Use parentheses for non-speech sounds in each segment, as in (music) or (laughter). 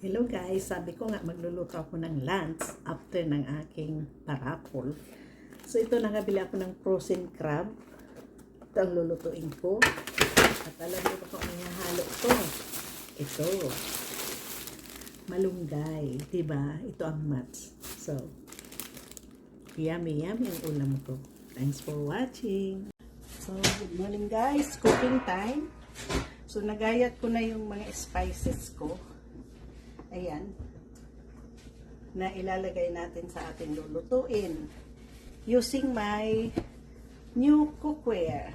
Hello guys, sabi ko nga magluluto ako ng lunch after ng aking parapol. So ito nakabili ako ng frozen crab. Ito ang lulutuin ko. At alam niyo ba kung ano halo ko? Ito. Malunggay. Diba? Ito ang mats. So, yummy yummy ang ulam ko. Thanks for watching. So, good morning guys. Cooking time. So, nagayat ko na yung mga spices ko. Ayan. Na ilalagay natin sa ating lulutuin. Using my new cookware.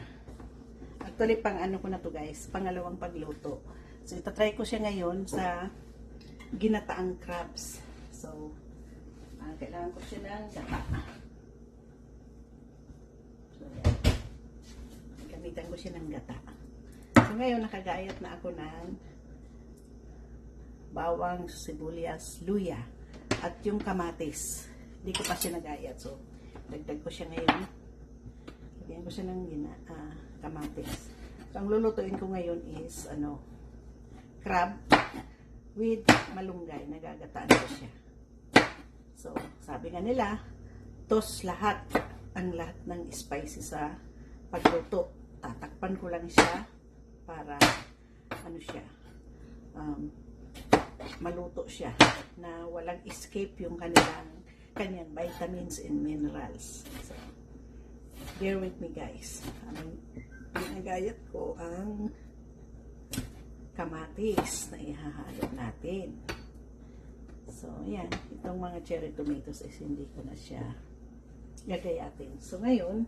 Actually, pang ano ko na to guys. Pangalawang pagluto. So, itatry ko siya ngayon sa ginataang crabs. So, ah, kailangan ko siya ng gata. So. Gamitan ko siya ng gata. So, ngayon nakagayat na ako ng bawang, sibuyas, luya, at yung kamatis. Hindi ko pa siya nagayat. So, dagdag ko siya ngayon. Lagyan ko siya ng gina, ah, kamatis. So, ang lulutuin ko ngayon is, ano, crab with malunggay. Nagagataan ko siya. So, sabi nga nila, tos lahat, ang lahat ng spicy sa pagluto. Tatakpan ko lang siya para, ano siya, um, maluto siya na walang escape yung kanilang kanyang vitamins and minerals. So, bear with me guys. Ang pinagayat ko ang kamatis na ihahalo natin. So, yan. Itong mga cherry tomatoes is hindi ko na siya gagayatin. So, ngayon,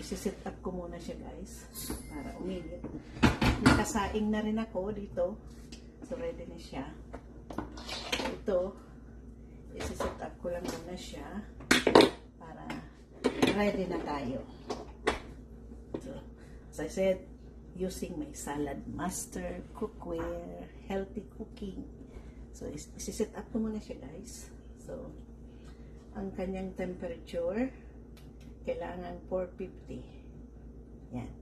isi-set up ko muna siya guys para uminit. Nakasaing na rin ako dito. So, ready na siya. Ito, isi-set up ko lang muna siya para ready na tayo. So, as I said, using my salad master, cookware, healthy cooking. So, is- isi-set up ko muna siya guys. So, ang kanyang temperature, kailangan 450. Yan.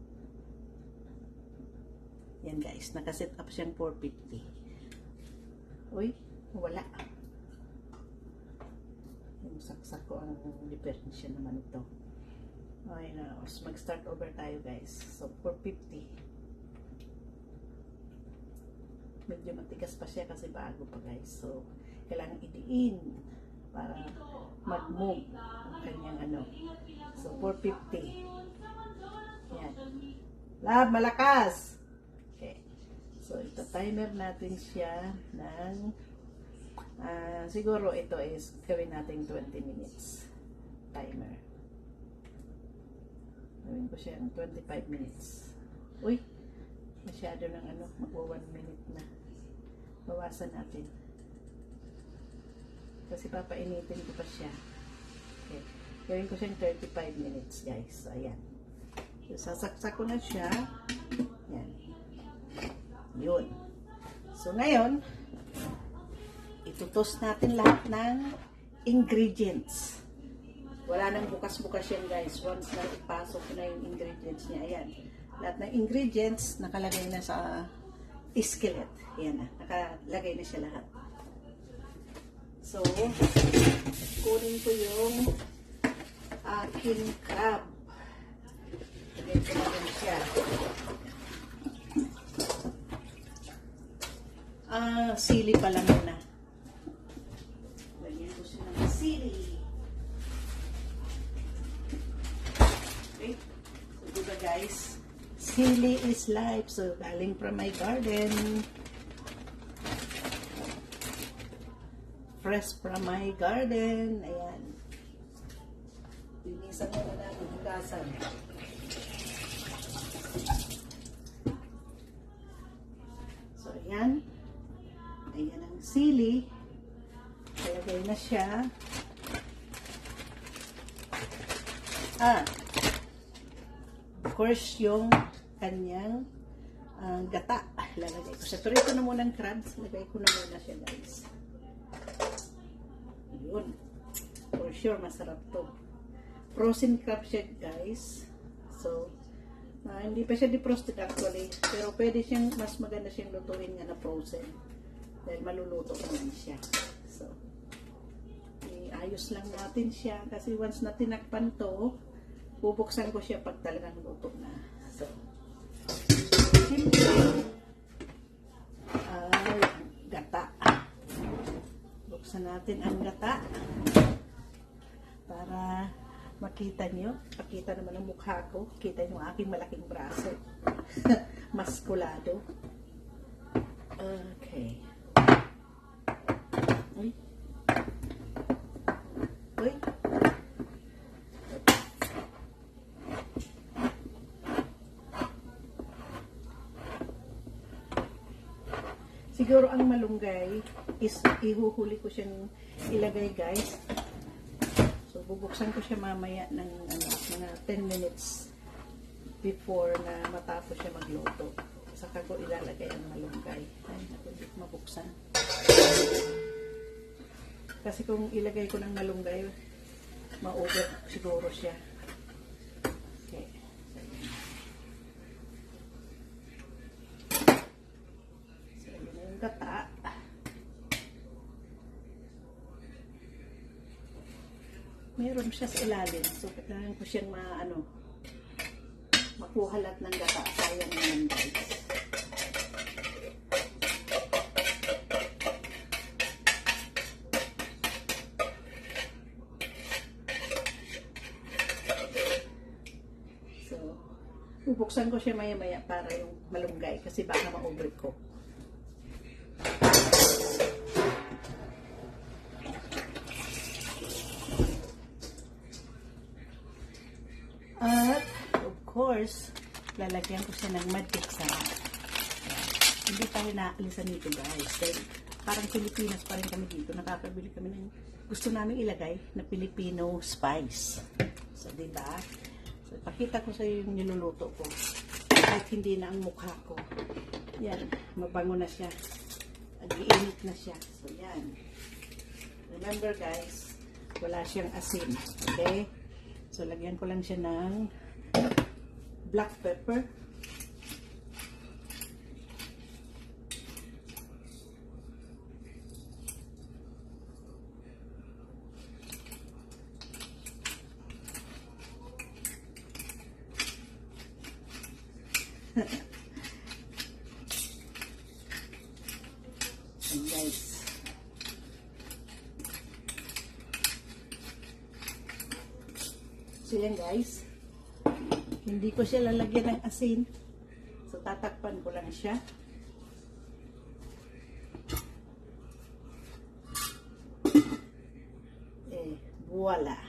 Yan guys, nakaset up siyang 450. Uy, wala. Yung saksak ko ang diferensya naman ito. Okay na, mag-start over tayo guys. So, 450. Medyo matigas pa siya kasi bago pa guys. So, kailangan idiin para mag-move ang kanyang ano. So, 450. Yan. Lab, malakas! Timer natin siya ng ah, siguro ito is gawin natin 20 minutes timer. Gawin ko siya ng 25 minutes. Uy, masyado ng ano, magwa 1 minute na. Bawasan natin. Kasi papainitin ko pa siya. Okay. Gawin ko siyang 35 minutes, guys. So, ayan. So, sasaksak ko na siya. Yun. So, ngayon, itutos natin lahat ng ingredients. Wala nang bukas-bukas yan, guys. Once na ipasok na yung ingredients niya, ayan. Lahat ng ingredients nakalagay na sa skillet. Ayan na. Nakalagay na siya lahat. So, kunin ko yung aking crab. Lagay ko na siya. Ah, sili pa lang muna. Lagyan ko siya ng sili. Okay. So, diba guys? Sili is life. So, galing from my garden. Fresh from my garden. Ayan. Linisan mo na hugasan. So, ayan. Sili. Kalagay na siya. Ah. Of course, yung kanyang ah, gata. Lalagay ko siya. Pero na muna ang crabs. Lagay ko na muna siya, guys. Yun. For sure, masarap to. Frozen crab siya, guys. So, ah, hindi pa siya defrosted actually. Pero pwede siyang, mas maganda siyang lutuin nga na frozen. Dahil maluluto naman siya. So, iayos lang natin siya kasi once na tinakpan to, bubuksan ko siya pag talagang luto na. So, ay, gata. Buksan natin ang gata para makita niyo. Pakita naman ang mukha ko. Kita niyo ang aking malaking braso. (laughs) Maskulado. Okay. Uy. Uy. Siguro ang malunggay is ihuhuli ko siyang ilagay guys. So bubuksan ko siya mamaya ng ano, mga 10 minutes before na matapos siya magluto. Saka ko ilalagay ang malunggay. Ay, naku, hindi ko mabuksan. Kasi kung ilagay ko ng malunggay, ma-over siguro siya. Okay. Meron siya sa ilalim. So, kailangan ko siyang ma, ano, makuha lahat ng gata. Sayang naman guys. So, bubuksan ko siya maya-maya para yung malunggay kasi baka ma-overcook. At, of course, lalagyan ko siya ng magic sarap. Hindi tayo naalisan nito guys. Dahil parang Pilipinas pa rin kami dito. Nakakabili kami ng gusto namin ilagay na Filipino spice. So, di ba? So, pakita ko sa iyo yung niluluto ko. Kahit hindi na ang mukha ko. Yan, mabango na siya. Nag-iinit na siya. So, yan. Remember guys, wala siyang asin. Okay? So, lagyan ko lang siya ng black pepper. And guys, So yan guys. Hindi ko siya lalagyan ng asin. So tatakpan ko lang siya. Eh, voila.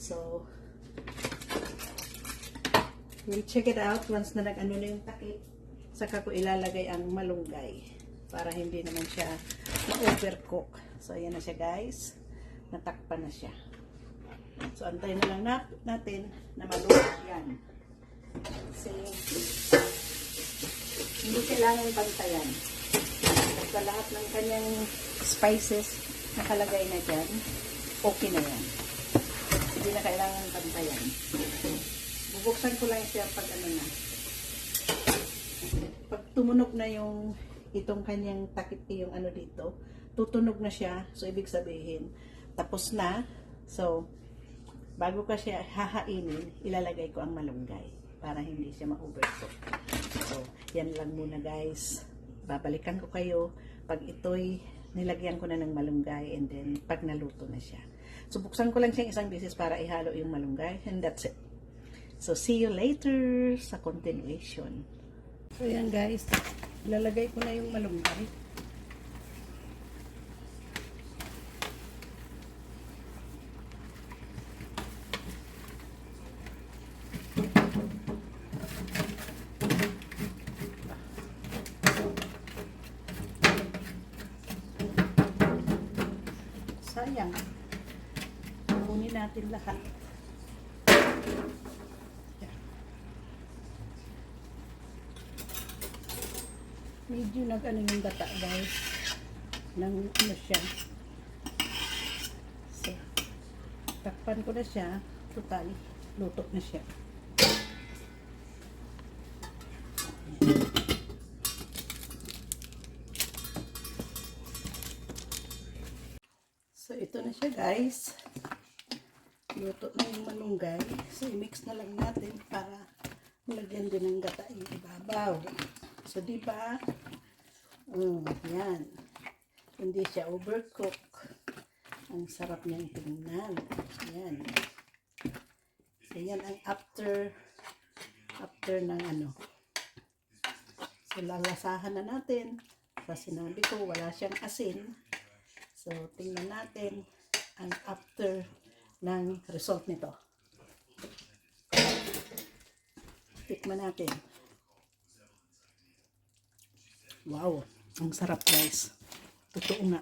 So, we'll check it out once na nag-ano na yung takip. Saka ko ilalagay ang malunggay para hindi naman siya ma-overcook. So, ayan na siya guys. Natakpan na siya. So, antayin na lang na- natin na maluto yan. Kasi, hindi kailangan bantayan. Basta lahat ng kanyang spices nakalagay na dyan, okay na yan. Hindi na kailangan bantayan. Bubuksan ko lang siya pag ano na. Pag tumunog na yung itong kanyang takip yung ano dito, tutunog na siya. So, ibig sabihin, tapos na. So, bago ka siya hahainin, ilalagay ko ang malunggay para hindi siya ma-overcook. So, yan lang muna guys. Babalikan ko kayo pag ito'y nilagyan ko na ng malunggay and then pag naluto na siya. So, buksan ko lang siyang isang beses para ihalo yung malunggay and that's it. So, see you later sa continuation. So, yan guys. Ilalagay ko na yung malunggay. Sayang. Kunin natin lahat. Medyo nag-ano yung gata guys. Nang ano siya. So, takpan ko na siya. Total, luto na siya. So, ito na siya guys. Luto na yung manunggay. So, i-mix na lang natin para lagyan din ng gata yung ibabaw. So, di ba? Mm, yan. Hindi siya overcook. Ang sarap niyang tingnan. Yan. So, yan ang after after ng ano. So, lalasahan na natin. Sa sinabi ko, wala siyang asin. So, tingnan natin ang after ng result nito. Tikman natin. Wow, ang sarap guys. Totoo nga.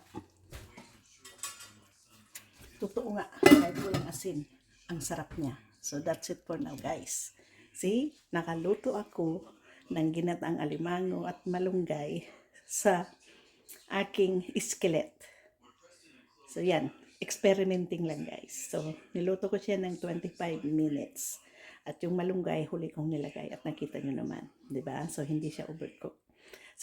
Totoo nga, kahit walang asin, ang sarap niya. So that's it for now guys. See, nakaluto ako ng ginatang alimango at malunggay sa aking iskelet. So yan, experimenting lang guys. So niluto ko siya ng 25 minutes. At yung malunggay, huli kong nilagay at nakita nyo naman. ba So hindi siya overcooked.